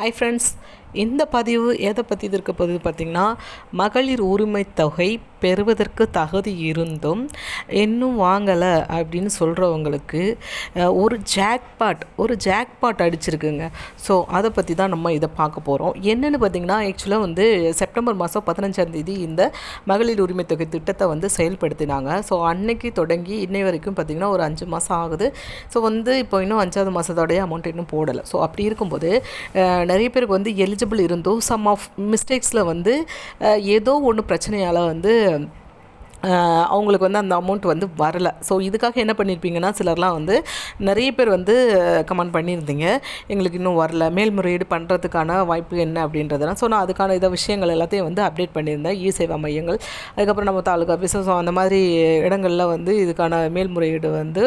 Hi friends இந்த பதிவு எதை பற்றி இருக்க பதிவு பார்த்திங்கன்னா மகளிர் உரிமை தொகை பெறுவதற்கு தகுதி இருந்தும் இன்னும் வாங்கலை அப்படின்னு சொல்கிறவங்களுக்கு ஒரு ஜாக்பாட் ஒரு ஜாக்பாட் அடிச்சிருக்குங்க. ஸோ அதை பற்றி தான் நம்ம இதை பார்க்க போகிறோம் என்னென்னு பார்த்தீங்கன்னா ஆக்சுவலாக வந்து செப்டம்பர் மாதம் பதினஞ்சாம் தேதி இந்த மகளிர் உரிமை தொகை திட்டத்தை வந்து செயல்படுத்தினாங்க. ஸோ அன்னைக்கு தொடங்கி இன்னை வரைக்கும் பார்த்திங்கன்னா ஒரு அஞ்சு மாதம் ஆகுது. ஸோ வந்து இப்போ இன்னும் அஞ்சாவது மாதத்தோடைய அமௌண்ட் இன்னும் போடலை. ஸோ அப்படி இருக்கும்போது நிறைய பேருக்கு வந்து எலிஜிபிள் இருந்தும் சம் ஆஃப் மிஸ்டேக்ஸில் வந்து ஏதோ ஒன்று பிரச்சனையால் வந்து அவங்களுக்கு வந்து அந்த அமௌண்ட் வந்து வரலை. ஸோ இதுக்காக என்ன பண்ணியிருப்பீங்கன்னா சிலர்லாம் வந்து நிறைய பேர் வந்து கமெண்ட் பண்ணியிருந்தீங்க. எங்களுக்கு இன்னும் வரல. மேல்முறையீடு பண்ணுறதுக்கான வாய்ப்பு என்ன அப்படின்றதெல்லாம். ஸோ நான் அதுக்கான இதை விஷயங்கள் எல்லாத்தையும் வந்து அப்டேட் பண்ணியிருந்தேன். இ சேவா மையங்கள். அதுக்கப்புறம் நம்ம தாலுகா ஆஃபீஸஸ் அந்த மாதிரி இடங்களில் வந்து இதுக்கான மேல்முறையீடு வந்து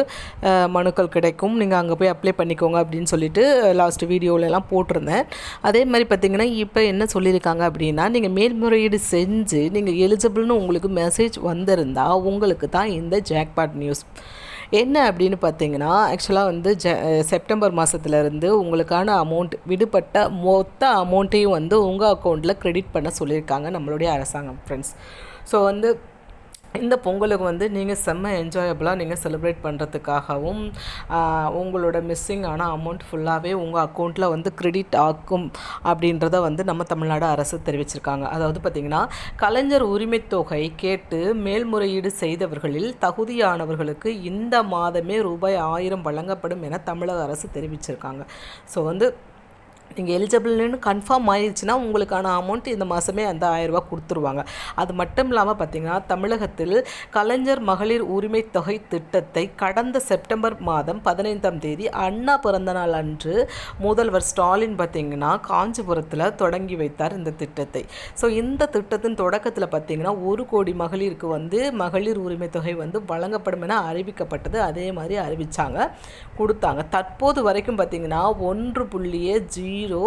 மனுக்கள் கிடைக்கும். நீங்கள் அங்கே போய் அப்ளை பண்ணிக்கோங்க அப்படின்னு சொல்லிட்டு லாஸ்ட் வீடியோவிலலாம் போட்டிருந்தேன். அதே மாதிரி பார்த்தீங்கன்னா இப்போ என்ன சொல்லியிருக்காங்க அப்படின்னா நீங்கள் மேல்முறையீடு செஞ்சு நீங்கள் எலிஜிபிள்னு உங்களுக்கு மெசேஜ் வந்து வந்திருந்தால் உங்களுக்கு தான் இந்த ஜாக்பாட் நியூஸ் என்ன அப்படின்னு பார்த்தீங்கன்னா ஆக்சுவலாக வந்து ஜ செப்டம்பர் மாதத்துலேருந்து உங்களுக்கான அமௌண்ட் விடுபட்ட மொத்த அமௌண்ட்டையும் வந்து உங்கள் அக்கௌண்ட்டில் க்ரெடிட் பண்ண சொல்லியிருக்காங்க நம்மளுடைய அரசாங்கம் ஃப்ரெண்ட்ஸ் ஸோ வந்து இந்த பொங்கலுக்கு வந்து நீங்கள் செம்ம என்ஜாயபுளாக நீங்கள் செலிப்ரேட் பண்ணுறதுக்காகவும் உங்களோட மிஸ்ஸிங் ஆன அமௌண்ட் ஃபுல்லாகவே உங்கள் அக்கௌண்ட்டில் வந்து கிரெடிட் ஆக்கும் அப்படின்றத வந்து நம்ம தமிழ்நாடு அரசு தெரிவிச்சிருக்காங்க. அதாவது பார்த்திங்கன்னா கலைஞர் உரிமைத்தொகை கேட்டு மேல்முறையீடு செய்தவர்களில் தகுதியானவர்களுக்கு இந்த மாதமே ரூபாய் ஆயிரம் வழங்கப்படும் என தமிழக அரசு தெரிவிச்சிருக்காங்க. ஸோ வந்து நீங்கள் எலிஜிபிள்னு கன்ஃபார்ம் ஆயிடுச்சுன்னா உங்களுக்கான அமௌண்ட் இந்த மாதமே அந்த ஆயிரரூபா கொடுத்துருவாங்க. அது மட்டும் இல்லாமல் பார்த்தீங்கன்னா தமிழகத்தில் கலைஞர் மகளிர் உரிமை தொகை திட்டத்தை கடந்த செப்டம்பர் மாதம் பதினைந்தாம் தேதி அண்ணா பிறந்தநாள் அன்று முதல்வர் ஸ்டாலின் பார்த்தீங்கன்னா காஞ்சிபுரத்தில் தொடங்கி வைத்தார் இந்த திட்டத்தை. ஸோ இந்த திட்டத்தின் தொடக்கத்தில் பார்த்தீங்கன்னா ஒரு கோடி மகளிருக்கு வந்து மகளிர் உரிமை தொகை வந்து வழங்கப்படும் என அறிவிக்கப்பட்டது. அதே மாதிரி அறிவித்தாங்க கொடுத்தாங்க. தற்போது வரைக்கும் பார்த்தீங்கன்னா ஒன்று புள்ளியே ஜீரோ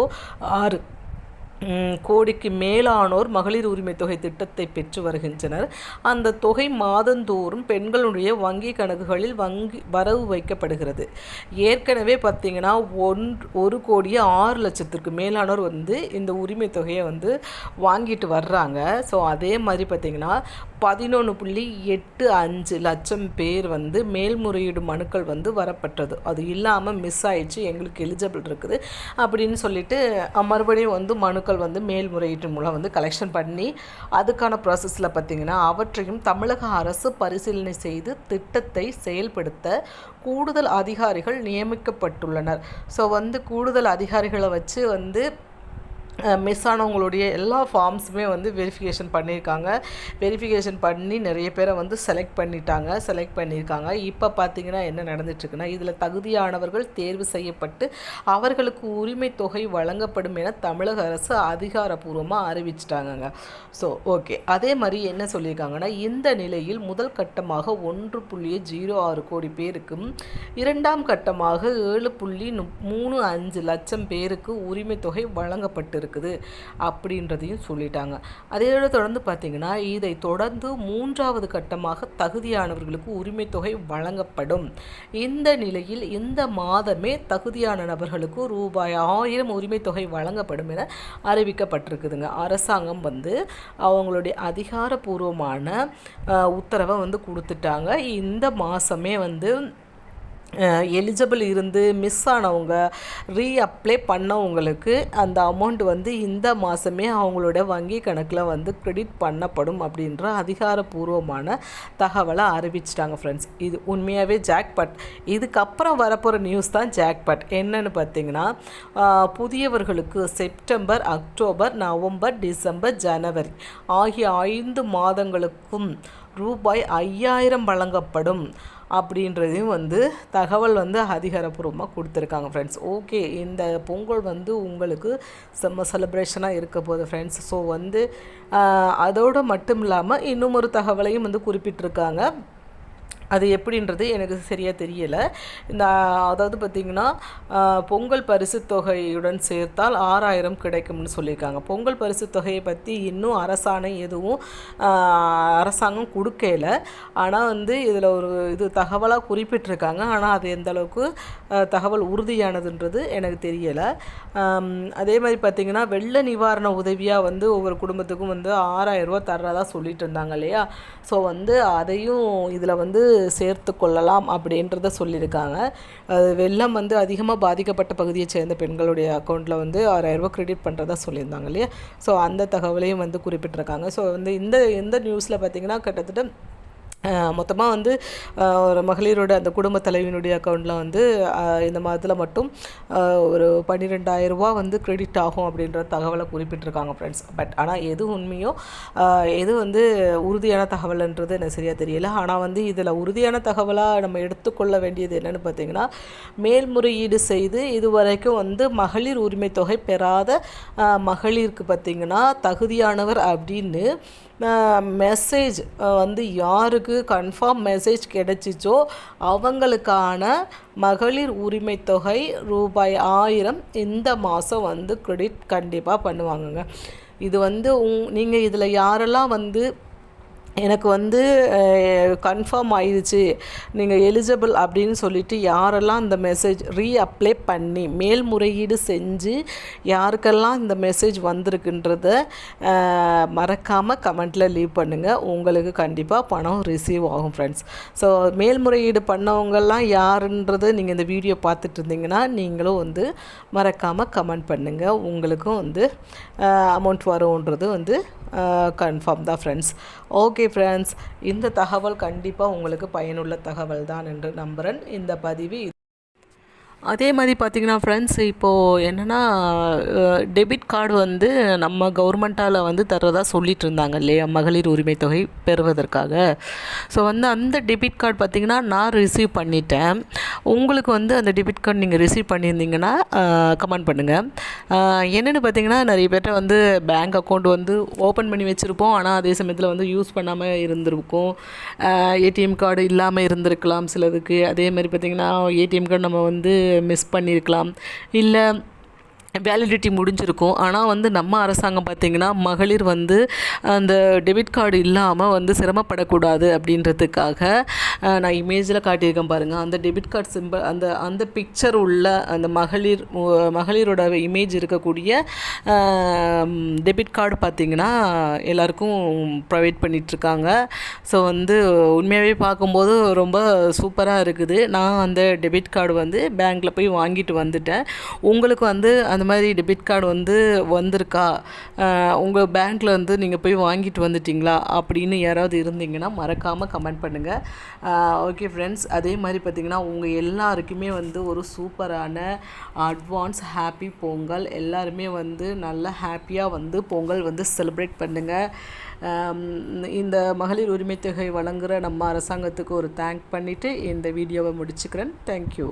ஆறு ம், கோடிக்கு மேலானோர் மகளிர் உரிமை தொகை திட்டத்தை பெற்று வருகின்றனர். அந்த தொகை மாதந்தோறும் பெண்களுடைய வங்கி கணக்குகளில் வங்கி வரவு வைக்கப்படுகிறது. ஏற்கனவே பார்த்தீங்கன்னா ஒன் ஒரு கோடியே ஆறு லட்சத்திற்கு மேலானோர் வந்து இந்த உரிமை தொகையை வந்து வாங்கிட்டு வர்றாங்க. ஸோ அதே மாதிரி பார்த்தீங்கன்னா பதினொன்று புள்ளி எட்டு அஞ்சு லட்சம் பேர் வந்து மேல்முறையீடு மனுக்கள் வந்து வரப்பட்டது. அது இல்லாமல் மிஸ் ஆயிடுச்சு எங்களுக்கு எலிஜிபிள் இருக்குது அப்படின்னு சொல்லிட்டு மறுபடியும் வந்து மனுக்கள் வந்து மேல்முறையீட்டு மூலம் வந்து கலெக்ஷன் பண்ணி அதுக்கான ப்ராசஸில் பார்த்தீங்கன்னா அவற்றையும் தமிழக அரசு பரிசீலனை செய்து திட்டத்தை செயல்படுத்த கூடுதல் அதிகாரிகள் நியமிக்கப்பட்டுள்ளனர். ஸோ வந்து கூடுதல் அதிகாரிகளை வச்சு வந்து மிஸ் ஆனவங்களுடைய எல்லா ஃபார்ம்ஸுமே வந்து வெரிஃபிகேஷன் பண்ணியிருக்காங்க. வெரிஃபிகேஷன் பண்ணி நிறைய பேரை வந்து செலக்ட் பண்ணிட்டாங்க செலக்ட் பண்ணியிருக்காங்க. இப்போ பார்த்திங்கன்னா என்ன நடந்துட்டுருக்குன்னா இதில் தகுதியானவர்கள் தேர்வு செய்யப்பட்டு அவர்களுக்கு உரிமை தொகை வழங்கப்படும் என தமிழக அரசு அதிகாரப்பூர்வமாக அறிவிச்சிட்டாங்கங்க. ஸோ ஓகே அதே மாதிரி என்ன சொல்லியிருக்காங்கன்னா இந்த நிலையில் முதல் கட்டமாக ஒன்று புள்ளி ஜீரோ ஆறு கோடி பேருக்கும் இரண்டாம் கட்டமாக ஏழு புள்ளி மூணு அஞ்சு லட்சம் பேருக்கு உரிமை தொகை வழங்கப்பட்டிருக்கு. இருக்குது அப்படின்றதையும் சொல்லிட்டாங்க. அதே தொடர்ந்து பார்த்தீங்கன்னா இதை தொடர்ந்து மூன்றாவது கட்டமாக தகுதியானவர்களுக்கு உரிமை தொகை வழங்கப்படும். இந்த நிலையில் இந்த மாதமே தகுதியான நபர்களுக்கு ரூபாய் ஆயிரம் உரிமை தொகை வழங்கப்படும் என அறிவிக்கப்பட்டிருக்குதுங்க. அரசாங்கம் வந்து அவங்களுடைய அதிகாரப்பூர்வமான உத்தரவை வந்து கொடுத்துட்டாங்க. இந்த மாதமே வந்து எலிஜிபிள் இருந்து மிஸ் ஆனவங்க ரீஅப்ளை பண்ணவங்களுக்கு அந்த அமௌண்ட் வந்து இந்த மாதமே அவங்களோட வங்கி கணக்கில் வந்து கிரெடிட் பண்ணப்படும் அப்படின்ற அதிகாரப்பூர்வமான தகவலை அறிவிச்சிட்டாங்க ஃப்ரெண்ட்ஸ் இது உண்மையாகவே ஜாக்பட் இதுக்கப்புறம் வரப்போகிற நியூஸ் தான் ஜாக்பட் என்னன்னு பார்த்தீங்கன்னா புதியவர்களுக்கு செப்டம்பர் அக்டோபர் நவம்பர் டிசம்பர் ஜனவரி ஆகிய ஐந்து மாதங்களுக்கும் ரூபாய் ஐயாயிரம் வழங்கப்படும். அப்படின்றதையும் வந்து தகவல் வந்து அதிகாரப்பூர்வமாக கொடுத்துருக்காங்க ஃப்ரெண்ட்ஸ் ஓகே இந்த பொங்கல் வந்து உங்களுக்கு செம்ம செலிப்ரேஷனாக இருக்க போகுது ஃப்ரெண்ட்ஸ் ஸோ வந்து அதோடு மட்டும் இல்லாமல் இன்னும் ஒரு தகவலையும் வந்து குறிப்பிட்டிருக்காங்க. அது எப்படின்றது எனக்கு சரியாக தெரியலை. இந்த அதாவது பார்த்திங்கன்னா பொங்கல் பரிசு தொகையுடன் சேர்த்தால் ஆறாயிரம் கிடைக்கும்னு சொல்லியிருக்காங்க. பொங்கல் பரிசு தொகையை பற்றி இன்னும் அரசாணை எதுவும் அரசாங்கம் கொடுக்கல. ஆனால் வந்து இதில் ஒரு இது தகவலாக குறிப்பிட்டிருக்காங்க. ஆனால் அது எந்த அளவுக்கு தகவல் உறுதியானதுன்றது எனக்கு தெரியலை. அதே மாதிரி பார்த்திங்கன்னா வெள்ள நிவாரண உதவியாக வந்து ஒவ்வொரு குடும்பத்துக்கும் வந்து ஆறாயிரம் ரூபா தர்றதா சொல்லிட்டு இருந்தாங்க இல்லையா? ஸோ வந்து அதையும் இதில் வந்து சேர்த்து கொள்ளலாம் அப்படின்றத சொல்லியிருக்காங்க. வெள்ளம் வந்து அதிகமாக பாதிக்கப்பட்ட பகுதியை சேர்ந்த பெண்களுடைய அக்கௌண்ட்டில் வந்து ஆறாயிரரூபா கிரெடிட் பண்ணுறதா சொல்லியிருந்தாங்க இல்லையா? ஸோ அந்த தகவலையும் வந்து குறிப்பிட்டிருக்காங்க. ஸோ வந்து இந்த இந்த நியூஸில் பார்த்திங்கன்னா கிட்டத்தட்ட மொத்தமாக வந்து ஒரு மகளிரோட அந்த குடும்ப தலைவியினுடைய அக்கௌண்ட்டில் வந்து இந்த மாதத்தில் மட்டும் ஒரு பன்னிரெண்டாயிரரூபா வந்து கிரெடிட் ஆகும் அப்படின்ற தகவலை குறிப்பிட்டிருக்காங்க ஃப்ரெண்ட்ஸ் பட் ஆனால் எது உண்மையோ எது வந்து உறுதியான தகவல்ன்றது எனக்கு சரியாக தெரியல. ஆனால் வந்து இதில் உறுதியான தகவலாக நம்ம எடுத்துக்கொள்ள வேண்டியது என்னென்னு பார்த்தீங்கன்னா மேல்முறையீடு செய்து இதுவரைக்கும் வந்து மகளிர் உரிமை தொகை பெறாத மகளிருக்கு பார்த்திங்கன்னா தகுதியானவர் அப்படின்னு மெசேஜ் வந்து யாருக்கு கன்ஃபார்ம் மெசேஜ் கிடைச்சிச்சோ அவங்களுக்கான மகளிர் உரிமை தொகை ரூபாய் ஆயிரம் இந்த மாதம் வந்து க்ரெடிட் கண்டிப்பாக பண்ணுவாங்கங்க. இது வந்து உங் நீங்கள் இதில் யாரெல்லாம் வந்து எனக்கு வந்து கன்ஃபார்ம் ஆயிடுச்சு. நீங்கள் எலிஜிபிள் அப்படின்னு சொல்லிட்டு யாரெல்லாம் இந்த மெசேஜ் ரீ அப்ளை பண்ணி மேல்முறையீடு செஞ்சு யாருக்கெல்லாம் இந்த மெசேஜ் வந்திருக்குன்றத மறக்காமல் கமெண்ட்டில் லீவ் பண்ணுங்கள் உங்களுக்கு கண்டிப்பாக பணம் ரிசீவ் ஆகும் ஃப்ரெண்ட்ஸ் ஸோ மேல்முறையீடு பண்ணவங்கெல்லாம் யாருன்றது நீங்கள் இந்த வீடியோ பார்த்துட்டு இருந்தீங்கன்னா நீங்களும் வந்து மறக்காமல் கமெண்ட் பண்ணுங்கள் உங்களுக்கும் வந்து அமௌண்ட் வரும்ன்றது வந்து கன்ஃபார்ம் தான் ஃப்ரெண்ட்ஸ் ஓகே ஃப்ரெண்ட்ஸ் இந்த தகவல் கண்டிப்பாக உங்களுக்கு பயனுள்ள தகவல் தான் என்று நம்புகிறேன் இந்த பதிவு அதே மாதிரி பார்த்திங்கன்னா ஃப்ரெண்ட்ஸ் இப்போது என்னென்னா டெபிட் கார்டு வந்து நம்ம கவர்மெண்ட்டால் வந்து தர்றதா சொல்லிட்டு இருந்தாங்க இல்லையா? மகளிர் உரிமை தொகை பெறுவதற்காக. ஸோ வந்து அந்த டெபிட் கார்டு பார்த்திங்கன்னா நான் ரிசீவ் பண்ணிட்டேன். உங்களுக்கு வந்து அந்த டெபிட் கார்டு நீங்கள் ரிசீவ் பண்ணியிருந்தீங்கன்னா கமெண்ட் பண்ணுங்கள் என்னென்னு பார்த்தீங்கன்னா நிறைய பேர்ட்ட வந்து பேங்க் அக்கௌண்ட் வந்து ஓப்பன் பண்ணி வச்சுருப்போம். ஆனால் அதே சமயத்தில் வந்து யூஸ் பண்ணாமல் இருந்திருக்கும். ஏடிஎம் கார்டு இல்லாமல் இருந்திருக்கலாம் சிலதுக்கு. அதே மாதிரி பார்த்திங்கன்னா ஏடிஎம் கார்டு நம்ம வந்து மிஸ் பண்ணியிருக்கலாம் இல்லை வேலிடிட்டி முடிஞ்சிருக்கும். ஆனால் வந்து நம்ம அரசாங்கம் பார்த்திங்கன்னா மகளிர் வந்து அந்த டெபிட் கார்டு இல்லாமல் வந்து சிரமப்படக்கூடாது அப்படின்றதுக்காக நான் இமேஜில் காட்டியிருக்கேன் பாருங்கள் அந்த டெபிட் கார்டு சிம்பிள் அந்த அந்த பிக்சர் உள்ள அந்த மகளிர் மகளிரோட இமேஜ் இருக்கக்கூடிய டெபிட் கார்டு பார்த்திங்கன்னா எல்லாருக்கும் ப்ரொவைட் பண்ணிகிட்ருக்காங்க ஸோ வந்து உண்மையாகவே பார்க்கும்போது ரொம்ப சூப்பராக இருக்குது. நான் அந்த டெபிட் கார்டு வந்து பேங்க்கில் போய் வாங்கிட்டு வந்துட்டேன். உங்களுக்கு வந்து அந்த மாதிரி டெபிட் கார்டு வந்து வந்திருக்கா? உங்கள் பேங்க்கில் வந்து நீங்கள் போய் வாங்கிட்டு வந்துட்டிங்களா? அப்படின்னு யாராவது இருந்தீங்கன்னா மறக்காமல் கமெண்ட் பண்ணுங்கள் ஓகே ஃப்ரெண்ட்ஸ் அதே மாதிரி பார்த்திங்கன்னா உங்கள் எல்லாருக்குமே வந்து ஒரு சூப்பரான அட்வான்ஸ் ஹாப்பி பொங்கல். எல்லாருமே வந்து நல்லா ஹாப்பியாக வந்து பொங்கல் வந்து செலிப்ரேட் பண்ணுங்கள் இந்த மகளிர் உரிமை தொகை வழங்குகிற நம்ம அரசாங்கத்துக்கு ஒரு தேங்க் பண்ணிவிட்டு இந்த வீடியோவை முடிச்சுக்கிறேன். தேங்க்யூ